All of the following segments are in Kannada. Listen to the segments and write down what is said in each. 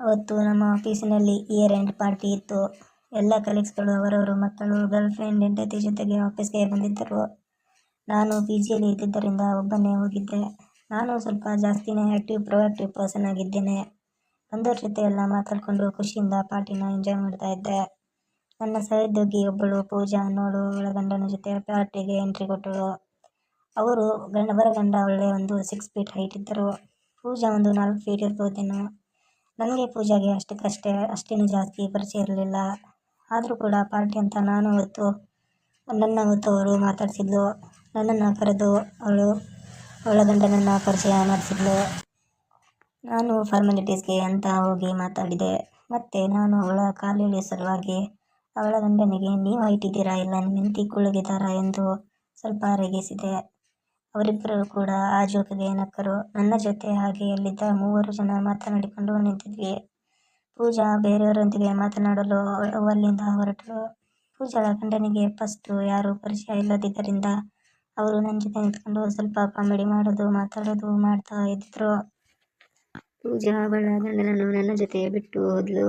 ಅವತ್ತು ನಮ್ಮ ಆಫೀಸಿನಲ್ಲಿ ಇಯರ್ ಎಂಡ್ ಪಾರ್ಟಿ ಇತ್ತು. ಎಲ್ಲ ಕಲೀಗ್ಸ್ಗಳು ಅವರವರು, ಮಕ್ಕಳು ಗರ್ಲ್ ಫ್ರೆಂಡ್ ಹೆಂಡತಿ ಜೊತೆಗೆ ಆಫೀಸ್ಗೆ ಬಂದಿದ್ದರು. ನಾನು ಪಿ ಜಿಯಲ್ಲಿ ಇದ್ದಿದ್ದರಿಂದ ಒಬ್ಬನೇ ಹೋಗಿದ್ದೆ. ನಾನು ಸ್ವಲ್ಪ ಜಾಸ್ತಿನೇ ಆ್ಯಕ್ಟಿವ್ ಪ್ರೊಆಕ್ಟಿವ್ ಪರ್ಸನ್ ಆಗಿದ್ದೇನೆ. ಬಂದವ್ರ ಜೊತೆ ಎಲ್ಲ ಮಾತಾಡಿಕೊಂಡು ಖುಷಿಯಿಂದ ಪಾರ್ಟಿನ ಎಂಜಾಯ್ ಮಾಡ್ತಾ ಇದ್ದೆ. ನನ್ನ ಸಹೋದ್ಯೋಗಿ ಒಬ್ಬಳು ಪೂಜಾ ಅನ್ನೋಳು, ಅವಳ ಗಂಡನ ಜೊತೆ ಪಾರ್ಟಿಗೆ ಎಂಟ್ರಿ ಕೊಟ್ಟಳು. ಅವರು ಗಂಡ ಬರ ಗಂಡ ಒಳ್ಳೆ ಒಂದು ಸಿಕ್ಸ್ ಫೀಟ್ ಹೈಟ್ ಇದ್ದರು. ಪೂಜಾ ಒಂದು ನಾಲ್ಕು ಫೀಟ್ ಇರ್ಬೋದೇನೋ ನನಗೆ ಪೂಜಾಗೆ ಅಷ್ಟಕ್ಕಷ್ಟೇ ಅಷ್ಟೇನು ಜಾಸ್ತಿ ಪರಿಚಯ ಇರಲಿಲ್ಲ. ಆದರೂ ಕೂಡ ಪಾರ್ಟಿ ಅಂತ ನಾನು ಅವತ್ತು ನನ್ನ ಅವತ್ತು ಅವಳು ಮಾತಾಡಿಸಿದ್ಲು ನನ್ನನ್ನು ಕರೆದು ಅವಳು, ಅವಳ ಗಂಡನನ್ನು ಪರಿಚಯ ಮಾಡಿಸಿದ್ಲು. ನಾನು ಫಾರ್ಮಾಲಿಟೀಸ್ಗೆ ಅಂತ ಹೋಗಿ ಮಾತಾಡಿದೆ. ಮತ್ತು ನಾನು ಅವಳ ಕಾಲಿಳಿಯೋ ಸಲುವಾಗಿ ಅವಳ ಗಂಡನಿಗೆ, ನೀವು ಇಟ್ಟಿದ್ದೀರಾ ಇಲ್ಲ? ನಿಮ್ಮ ಹೆಂಡತಿ ಎಂದು ಸ್ವಲ್ಪ ರೇಗಿಸಿದೆ ಅವರಿಬ್ಬರು ಕೂಡ ಆ ಜೋಕಿಗೆ ನಕ್ಕರು ನನ್ನ ಜೊತೆ ಹಾಗೆ ಅಲ್ಲಿದ್ದ ಮೂವರು ಜನ ಮಾತನಾಡಿಕೊಂಡು ನಿಂತಿದ್ವಿ. ಪೂಜಾ ಬೇರೆಯವರೊಂದಿಗೆ ಮಾತನಾಡಲು ಅಲ್ಲಿಂದ ಹೊರಟರು. ಪೂಜಾಳ ಗಂಡನಿಗೆ ಫಸ್ಟು ಯಾರೂ ಪರಿಚಯ ಇಲ್ಲದಿದ್ದರಿಂದ ಅವರು ನನ್ನ ಜೊತೆ ನಿಂತ್ಕೊಂಡು ಸ್ವಲ್ಪ ಕಾಮಿಡಿ ಮಾಡೋದು, ಮಾತಾಡೋದು ಮಾಡ್ತಾ ಇದ್ದರು. ಪೂಜಾ ಅವಳ ಗಂಡನನ್ನು ನನ್ನ ಜೊತೆ ಬಿಟ್ಟು ಹೋದ್ಲು.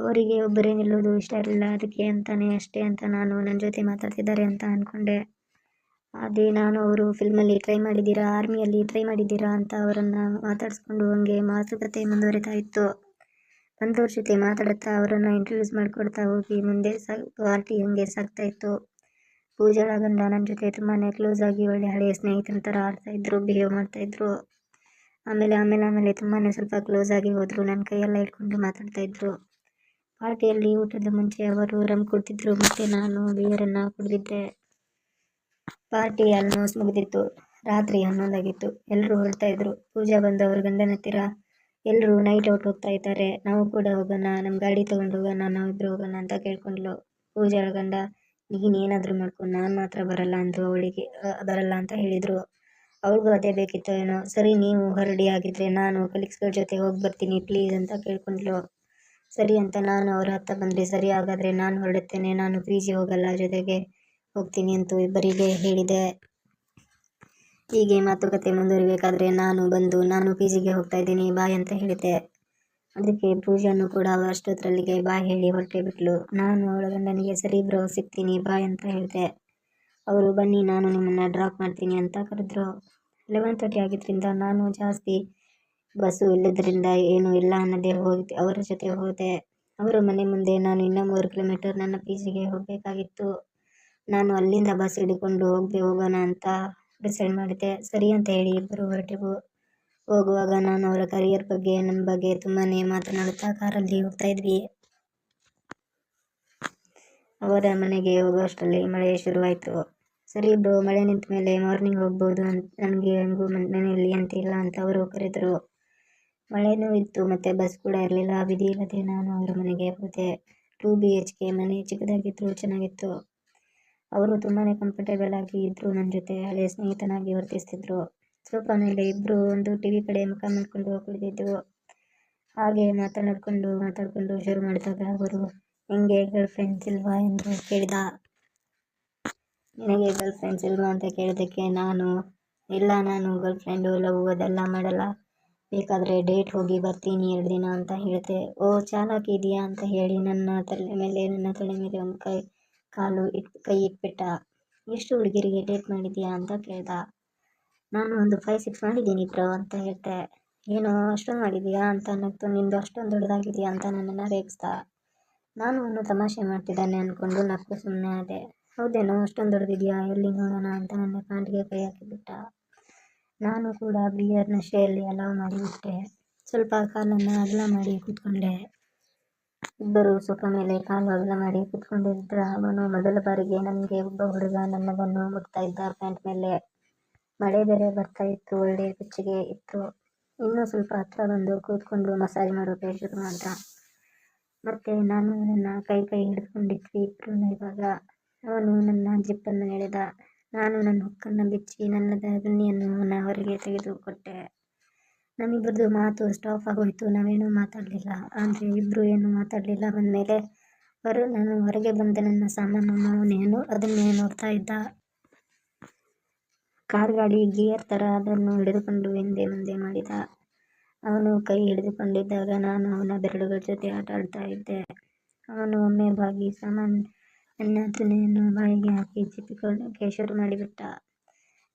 ಅವರಿಗೆ ಒಬ್ಬರೇ ನಿಲ್ಲೋದು ಇಷ್ಟ ಇರಲಿಲ್ಲ, ಅದಕ್ಕೆ ಅಂತಾನೆ ಅಷ್ಟೇ ಅಂತ ನಾನು ನನ್ನ ಜೊತೆ ಮಾತಾಡ್ತಿದ್ದಾರೆ ಅಂತ ಅಂದ್ಕೊಂಡೆ. ಅದೇ ನಾನು ಅವರು ಫಿಲ್ಮಲ್ಲಿ ಟ್ರೈ ಮಾಡಿದ್ದೀರಾ ಆರ್ಮಿಯಲ್ಲಿ ಟ್ರೈ ಮಾಡಿದ್ದೀರಾ ಅಂತ ಅವರನ್ನು ಮಾತಾಡಿಸ್ಕೊಂಡು ಹಂಗೆ ಮಾತುಕತೆ ಮುಂದುವರಿತಾ ಇತ್ತು. ಬಂದವ್ರ ಜೊತೆ ಮಾತಾಡುತ್ತಾ ಅವರನ್ನು ಇಂಟ್ರೊಡ್ಯೂಸ್ ಮಾಡಿಕೊಡ್ತಾ ಹೋಗಿ ಮುಂದೆ ಸಾಗಿ ಪಾರ್ಟಿ ಹಂಗೆ ಸಾಗ್ತಾ ಇತ್ತು. ಪೂಜಾಳ ಗಂಡ ನನ್ನ ಜೊತೆ ತುಂಬಾ ಕ್ಲೋಸ್ ಆಗಿ ಒಳ್ಳೆ ಹಳೆಯ ಸ್ನೇಹಿತನ ಥರ ಆಡ್ತಾಯಿದ್ರು ಬಿಹೇವ್ ಮಾಡ್ತಾಯಿದ್ರು ಆಮೇಲೆ ಆಮೇಲೆ ಆಮೇಲೆ ತುಂಬಾ ಸ್ವಲ್ಪ ಕ್ಲೋಸ್ ಆಗಿ ಹೋದರು ನನ್ನ ಕೈಯೆಲ್ಲ ಇಟ್ಕೊಂಡು ಮಾತಾಡ್ತಾಯಿದ್ರು ಪಾರ್ಟಿಯಲ್ಲಿ ಊಟದ ಮುಂಚೆ ಅವರು ರಮ್ ಕೊಡ್ತಿದ್ರು, ಮತ್ತು ನಾನು ಬಿಯರನ್ನು ಕುಡಿದಿದ್ದೆ. Party almost ಮುಗಿದಿತ್ತು. ರಾತ್ರಿ ಹನ್ನೊಂದಾಗಿತ್ತು. ಎಲ್ಲರೂ ಹೊರಡ್ತಾ ಇದ್ರು. ಪೂಜಾ ಬಂದವರು, ಗಂಡನ ಹತ್ತಿರ ಎಲ್ಲರೂ ನೈಟ್ ಔಟ್ ಹೋಗ್ತಾ ಇದ್ದಾರೆ. ನಾವು ಕೂಡ ಹೋಗೋಣ ನಮ್ಮ ಗಾಡಿ ತೊಗೊಂಡು ಹೋಗೋಣ ನಾವಿಬ್ರು ಹೋಗೋಣ ಅಂತ ಕೇಳ್ಕೊಂಡ್ಲು. ಪೂಜಾಳ ಗಂಡ, ನೀನು ಏನಾದರೂ ಮಾಡ್ಕೊ, ನಾನು ಮಾತ್ರ ಬರಲ್ಲ ಅಂದರು ಅವಳಿಗೆ ಬರಲ್ಲ ಅಂತ ಹೇಳಿದರು. ಅವ್ರಿಗೂ ಅದೇ ಬೇಕಿತ್ತು ಏನೋ. ಸರಿ, ನೀವು ಹೊರಡಿ ಆಗಿದ್ರೆ ನಾನು ಕಲೀಗ್ಸ್ಗಳ ಜೊತೆ ಹೋಗಿ ಬರ್ತೀನಿ ಪ್ಲೀಸ್ ಅಂತ ಕೇಳ್ಕೊಂಡ್ಲು. ಸರಿ ಅಂತ ನಾನು ಅವ್ರ ಹತ್ತ ಬಂದರೆ ಸರಿ, ಹಾಗಾದರೆ ನಾನು ಹೊರಡುತ್ತೇನೆ. ನಾನು ಪಿ ಜಿ ಹೋಗಲ್ಲ ಜೊತೆಗೆ. ಹೋಗ್ತೀನಿ ಅಂತ ಇಬ್ಬರಿಗೆ ಹೇಳಿದೆ. ಹೀಗೆ ಮಾತುಕತೆ ಮುಂದುವರಿಬೇಕಾದ್ರೆ ನಾನು ಬಂದು, ನಾನು ಪಿ ಜಿಗೆ ಹೋಗ್ತಾ ಇದ್ದೀನಿ ಬಾಯ್ ಅಂತ ಹೇಳಿದೆ. ಅದಕ್ಕೆ ಪೂಜಾನು ಕೂಡ ಅಷ್ಟೊತ್ತರಲ್ಲಿಗೆ ಬಾಯ್ ಹೇಳಿ ಹೊರಟೇ ಬಿಟ್ಲು. ನಾನು ಅವಳ ಗಂಡನಿಗೆ, ಸರಿ ಬ್ರೋ, ಸಿಗ್ತೀನಿ ಬಾಯ್ ಅಂತ ಹೇಳಿದೆ. ಅವರು ಬನ್ನಿ, ನಾನು ನಿಮ್ಮನ್ನು ಡ್ರಾಪ್ ಮಾಡ್ತೀನಿ ಅಂತ ಕರೆದ್ರು. ಲೆವೆನ್ ತರ್ಟಿ ಆಗಿದ್ದರಿಂದ ನಾನು ಜಾಸ್ತಿ ಬಸ್ಸು ಇಲ್ಲದ್ರಿಂದ ಏನೂ ಇಲ್ಲ ಅನ್ನೋದೇ ಹೋಗಿ, ಅವರ ಜೊತೆ ಹೋದೆ. ಅವರ ಮನೆ ಮುಂದೆ ನಾನು ಇನ್ನೂ ಮೂರು ಕಿಲೋಮೀಟರ್ ನನ್ನ ಪಿ ಜಿಗೆ ಹೋಗಬೇಕಾಗಿತ್ತು. ನಾನು ಅಲ್ಲಿಂದ ಬಸ್ ಹಿಡ್ಕೊಂಡು ಹೋಗಿ ಹೋಗೋಣ ಅಂತ ಡಿಸೈಡ್ ಮಾಡಿದೆ ಸರಿ ಅಂತ ಹೇಳಿ ಇಬ್ಬರು ಹೊರಟೆವು. ಹೋಗುವಾಗ ನಾನು ಅವರ ಕರಿಯರ್ ಬಗ್ಗೆ ನಮ್ಮ ಬಗ್ಗೆ ತುಂಬಾ ಮಾತನಾಡುತ್ತಾ ಕಾರಲ್ಲಿ ಹೋಗ್ತಾ ಇದ್ವಿ. ಅವರ ಮನೆಗೆ ಹೋಗುವಷ್ಟರಲ್ಲಿ ಮಳೆ ಶುರುವಾಯಿತು. ಸರಿ ಬ್ರೋ, ಮಳೆ ನಿಂತ ಮೇಲೆ ಮಾರ್ನಿಂಗ್ ಹೋಗ್ಬೋದು ಅಂತ ನನಗೆ ಹಂಗೂ ಮನೆಯಲ್ಲಿ ಅಂತಿಲ್ಲ ಅಂತ ಅವರು ಕರೆದರು. ಮಳೆನೂ ಇತ್ತು ಮತ್ತು ಬಸ್ ಕೂಡ ಇರಲಿಲ್ಲ. ವಿಧಿ ಇಲ್ಲದೆ ನಾನು ಅವರ ಮನೆಗೆ ಹೋದೆ. ಟೂ ಬಿ ಎಚ್ ಕೆ ಮನೆ ಚಿಕ್ಕದಾಗಿತ್ತು, ಚೆನ್ನಾಗಿತ್ತು. ಅವರು ತುಂಬಾ ಕಂಫರ್ಟೇಬಲ್ ಆಗಿ ಇದ್ದರು ನನ್ನ ಜೊತೆ ಹಳೆಯ ಸ್ನೇಹಿತನಾಗಿ ವರ್ತಿಸ್ತಿದ್ರು. ಸೋಫಾ ಮೇಲೆ ಇಬ್ಬರು ಒಂದು ಟಿ ವಿ ಕಡೆ ಮುಖ ಮಾಡಿಕೊಂಡು ಕುಳಿತಿದ್ದೆವು ಹಾಗೆ ಮಾತನಾಡಿಕೊಂಡು, ಮಾತಾಡಿಕೊಂಡು ಶುರು ಮಾಡಿದಾಗ ಅವರು ಹೆಂಗೆ ಗರ್ಲ್ ಫ್ರೆಂಡ್ಸ್ ಇಲ್ವಾ? ಎಂದು ಕೇಳಿದ. ನಿನಗೆ ಗರ್ಲ್ ಫ್ರೆಂಡ್ಸ್ ಇಲ್ವಾ? ಅಂತ ಕೇಳಿದ್ದಕ್ಕೆ, ನಾನು, ಇಲ್ಲ, ನಾನು ಗರ್ಲ್ ಫ್ರೆಂಡು ಲವ್ ಅದೆಲ್ಲ ಮಾಡಲ್ಲ. ಬೇಕಾದರೆ ಡೇಟ್ ಹೋಗಿ ಬರ್ತೀನಿ ಎರಡು ದಿನ ಅಂತ ಹೇಳಿದೆ ಓ, ಚಾಲಾಕಿ ಇದೆಯಾ? ಅಂತ ಹೇಳಿ ನನ್ನ ತಲೆ ಮೇಲೆ, ನನ್ನ ತಲೆ ಮೇಲೆ ಒಂದು ಕೈ ಕಾಲು ಇಟ್, ಕೈ ಇಟ್ಬಿಟ್ಟ, ಎಷ್ಟು ಹುಡುಗಿರಿಗೆ ಡೇಟ್ ಮಾಡಿದ್ಯಾ ಅಂತ ಕೇಳ್ದ. ನಾನು ಒಂದು ಫೈವ್ ಸಿಕ್ಸ್ ಮಾಡಿದ್ದೀನಿ ಬ್ರೋ ಅಂತ ಹೇಳ್ದೆ ಏನೋ ಅಷ್ಟೊಂದು ಮಾಡಿದೀಯಾ ಅಂತ ಅನ್ನೋದು, ನಿಂದು ಅಷ್ಟೊಂದು ದೊಡ್ಡದಾಗಿದೆಯಾ ಅಂತ ನನ್ನನ್ನು ರೇಗಿಸ್ದ. ನಾನು ಅವನು ತಮಾಷೆ ಮಾಡ್ತಿದ್ದಾನೆ ಅಂದ್ಕೊಂಡು ನಕ್ಕು ಸುಮ್ಮನೆ ಆದೆ. ಹೌದೇನೋ, ಅಷ್ಟೊಂದು ದೊಡ್ಡದಿದೆಯಾ, ಎಲ್ಲಿ ನೋಡೋಣ ಅಂತ ನನ್ನ ಪ್ಯಾಂಟ್ಗೆ ಕೈ ಹಾಕಿಬಿಟ್ಟ. ನಾನು ಕೂಡ ಬಿಯರ್ ನಶೆಯಲ್ಲಿ ಅಲಾವ್ ಮಾಡಿಬಿಟ್ಟೆ. ಸ್ವಲ್ಪ ಕಾಲನ್ನು ಅಗಲ ಮಾಡಿ ಕೂತ್ಕೊಂಡೆ. ಇಬ್ಬರು ಸೋಫಾ ಮೇಲೆ ಕಾಲು ಅಗಲ ಮಾಡಿ ಕೂತ್ಕೊಂಡಿದ್ದ ಅವನು ಮೊದಲ ಬಾರಿಗೆ ನನಗೆ ಒಬ್ಬ ಹುಡುಗ ನನ್ನದನ್ನು ಮುಟ್ತಾ ಇದ್ದ. ಪ್ಯಾಂಟ್ ಮೇಲೆ ಮಳೆ ಬೇರೆ ಬರ್ತಾ ಇತ್ತು ಒಳ್ಳೆ ಬೆಚ್ಚಗೆ ಇತ್ತು. ಇನ್ನೂ ಸ್ವಲ್ಪ ಹತ್ರ ಬಂದು ಕೂತ್ಕೊಂಡು ಮಸಾಜ್ ಮಾಡೋಕೆ ಶುರು ಮಾಡ್ದ. ಮತ್ತೆ ನಾನು ನನ್ನ ಕೈ ಕೈ ಹಿಡಿದುಕೊಂಡಿದ್ವಿ ಇಬ್ಬರು ಇವಾಗ ಅವನು ನನ್ನ ಜಿಪ್ಪನ್ನು ಎಳೆದ. ನಾನು ನನ್ನ ಹುಕ್ಕನ್ನು ಬಿಚ್ಚಿ ನನ್ನ ದುನ್ನಿಯನ್ನು ಅವನ ಹೊರಗೆ ತೆಗೆದು ಕೊಟ್ಟೆ ನಮ್ಮಿಬ್ಬರದು ಮಾತು ಸ್ಟಾಪ್ ಆಗೋಯ್ತು. ನಾವೇನೂ ಮಾತಾಡಲಿಲ್ಲ. ಆದರೆ ಇಬ್ಬರು ಏನೂ ಮಾತಾಡಲಿಲ್ಲ. ಬಂದಮೇಲೆ ಹೊರ ನಾನು ಹೊರಗೆ ಬಂದ ನನ್ನ ಸಾಮಾನನ್ನು ಅವನೇನು ಅದನ್ನೇ ನೋಡ್ತಾ ಇದ್ದ. ಕಾರ್ ಗಾಡಿ ಗಿಯರ್ ಥರ ಅದನ್ನು ಹಿಡಿದುಕೊಂಡು ಹಿಂದೆ ಮುಂದೆ ಮಾಡಿದ. ಅವನು ಕೈ ಹಿಡಿದುಕೊಂಡಿದ್ದಾಗ ನಾನು ಅವನ ಬೆರಳುಗಳ ಜೊತೆ ಆಟ ಆಡ್ತಾ ಇದ್ದೆ. ಅವನು ಒಮ್ಮೆ ಬಾಗಿ, ಸಾಮಾನು, ನನ್ನ ತುನೆಯನ್ನು ಬಾಯಿಗೆ ಹಾಕಿ ಚಿಪ್ಪಿಕೊಳ್ಳೋಕ್ಕೆ ಶುರು ಮಾಡಿಬಿಟ್ಟ.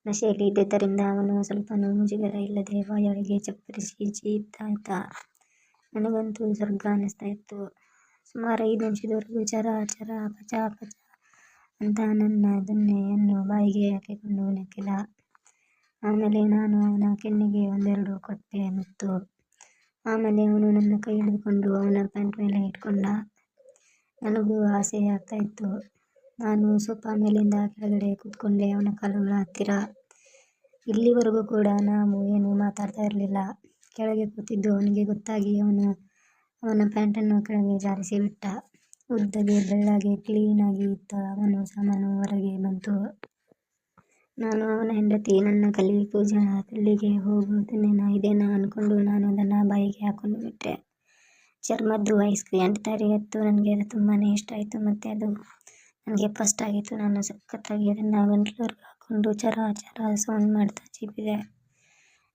ನಶೆಯಲ್ಲಿ ಇದ್ದಿದ್ದರಿಂದ ಅವನು ಸ್ವಲ್ಪನೂ ಮುಜುಗರ ಇಲ್ಲದೆ ವಾಯೊಳಗೆ ಚಪ್ಪರಿಸಿ ಚೀಪ್ತಾ ಇದ್ದ ನನಗಂತೂ ಸ್ವರ್ಗ ಅನ್ನಿಸ್ತಾ ಇತ್ತು. ಸುಮಾರು ಐದು ನಿಮಿಷದವರೆಗೂ ಚರ ಚರ ಪಚ ಪಚ ಅಂತ ನನ್ನ ದೊನ್ನೆಯನ್ನು ಬಾಯಿಗೆ ಹಾಕಿಕೊಂಡು ನೆಕ್ಕಿಲ್ಲ ಆಮೇಲೆ ನಾನು ಅವನ ಕೆನ್ನಿಗೆ ಒಂದೆರಡು ಕೊಟ್ಟೆ ಮತ್ತು. ಆಮೇಲೆ ಅವನು ನನ್ನ ಕೈ ಹಿಡಿದುಕೊಂಡು ಅವನ ಪ್ಯಾಂಟ್ ಮೇಲೆ ಇಟ್ಕೊಂಡ. ನನಗೂ ಆಸೆ ಆಗ್ತಾ ಇತ್ತು. ನಾನು ಸೋಫಾ ಮೇಲಿಂದ ಕೆಳಗಡೆ ಕೂತ್ಕೊಂಡೆ, ಅವನ ಕಾಲುಗಳ ಹತ್ತಿರ. ಇಲ್ಲಿವರೆಗೂ ಕೂಡ ನಾವು ಏನು ಮಾತಾಡ್ತಾ ಇರಲಿಲ್ಲ. ಕೆಳಗೆ ಕೂತಿದ್ದು ಅವನಿಗೆ ಗೊತ್ತಾಗಿ ಅವನು ಅವನ ಪ್ಯಾಂಟನ್ನು ಕೆಳಗೆ ಜಾರಿಸಿ ಬಿಟ್ಟ. ಉದ್ದಗೆ ಬೆಳ್ಳಗೆ ಕ್ಲೀನಾಗಿ ಇತ್ತು ಅವನು ಸಾಮಾನು ಹೊರಗೆ ಬಂತು. ನಾನು ಅವನ ಹೆಂಡತಿ, ನನ್ನ ಕಲಿ ಪೂಜಾ ಅಲ್ಲಿಗೆ ಹೋಗುವುದನ್ನೇನ ಇದೇನ ಅಂದ್ಕೊಂಡು ನಾನು ಅದನ್ನು ಬಾಯಿಗೆ ಹಾಕೊಂಡು ಬಿಟ್ಟೆ. ಚರ್ಮದ್ದು ಐಸ್ ಕ್ರೀಮ್ ಅಂತಾರೆ ಇತ್ತು ನನಗೆ ಅದು ತುಂಬಾ ಇಷ್ಟ ಆಯಿತು. ಮತ್ತು ಅದು ನನಗೆ ಫಸ್ಟ್ ಆಗಿತ್ತು. ನಾನು ಸಖತ್ತಾಗಿ ಅದನ್ನು ಗಂಟ್ಲವರೆಗೂ ಹಾಕ್ಕೊಂಡು ಚರ ಚರ ಸೌಂಡ್ ಮಾಡ್ತಾ ಚೀಪಿದೆ.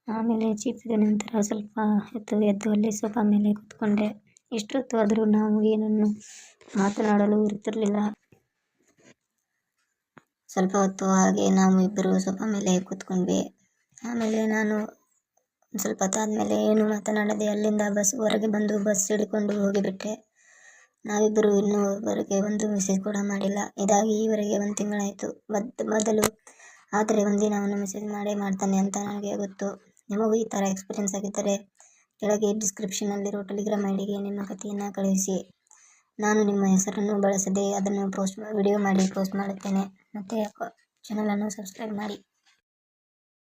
ಆಮೇಲೆ ಚೀಪಿದ ನಂತರ ಸ್ವಲ್ಪ ಎದ್ದು ಎದ್ದು ಅಲ್ಲಿ ಸೋಫಾ ಮೇಲೆ ಕೂತ್ಕೊಂಡೆ. ಎಷ್ಟೊತ್ತು ಆದರೂ ನಾವು ಏನನ್ನು ಮಾತನಾಡಲು ಇರ್ತಿರಲಿಲ್ಲ. ಸ್ವಲ್ಪ ಹೊತ್ತು ಹಾಗೆ ನಾವು ಇಬ್ಬರು ಸೋಫಾ ಮೇಲೆ ಕೂತ್ಕೊಂಡ್ವಿ. ಆಮೇಲೆ ನಾನು ಸ್ವಲ್ಪ ಹೊತ್ತಾದಮೇಲೆ ಏನು ಮಾತನಾಡದೆ ಅಲ್ಲಿಂದ ಬಸ್ ಹೊರಗೆ ಬಂದು ಬಸ್ ಹಿಡ್ಕೊಂಡು ಹೋಗಿಬಿಟ್ಟೆ. ನಾವಿಬ್ಬರು ಇನ್ನೂವರೆಗೆ ಒಂದು ಮೆಸೇಜ್ ಕೂಡ ಮಾಡಿಲ್ಲ. ಇದಾಗಿ ಈವರೆಗೆ ಒಂದು ತಿಂಗಳಾಯಿತು. ಮೊದಲು ಆದರೆ ಒಂದಿನ ಅವನು ಮೆಸೇಜ್ ಮಾಡೇ ಮಾಡ್ತಾನೆ ಅಂತ ನನಗೆ ಗೊತ್ತು. ನಿಮಗೂ ಈ ಥರ ಎಕ್ಸ್ಪೀರಿಯನ್ಸ್ ಆಗಿದ್ದರೆ ಕೆಳಗೆ ಡಿಸ್ಕ್ರಿಪ್ಷನಲ್ಲಿರೋ ಟೆಲಿಗ್ರಾಮ್ ಐ ಡಿಗೆ ನಿಮ್ಮ ಕಥೆಯನ್ನು ಕಳುಹಿಸಿ ನಾನು ನಿಮ್ಮ ಹೆಸರನ್ನು ಬಳಸದೆ ಅದನ್ನು ಪೋಸ್ಟ್ ವಿಡಿಯೋ ಮಾಡಿ ಪೋಸ್ಟ್ ಮಾಡುತ್ತೇನೆ. ಮತ್ತು ಚಾನಲನ್ನು ಸಬ್ಸ್ಕ್ರೈಬ್ ಮಾಡಿ.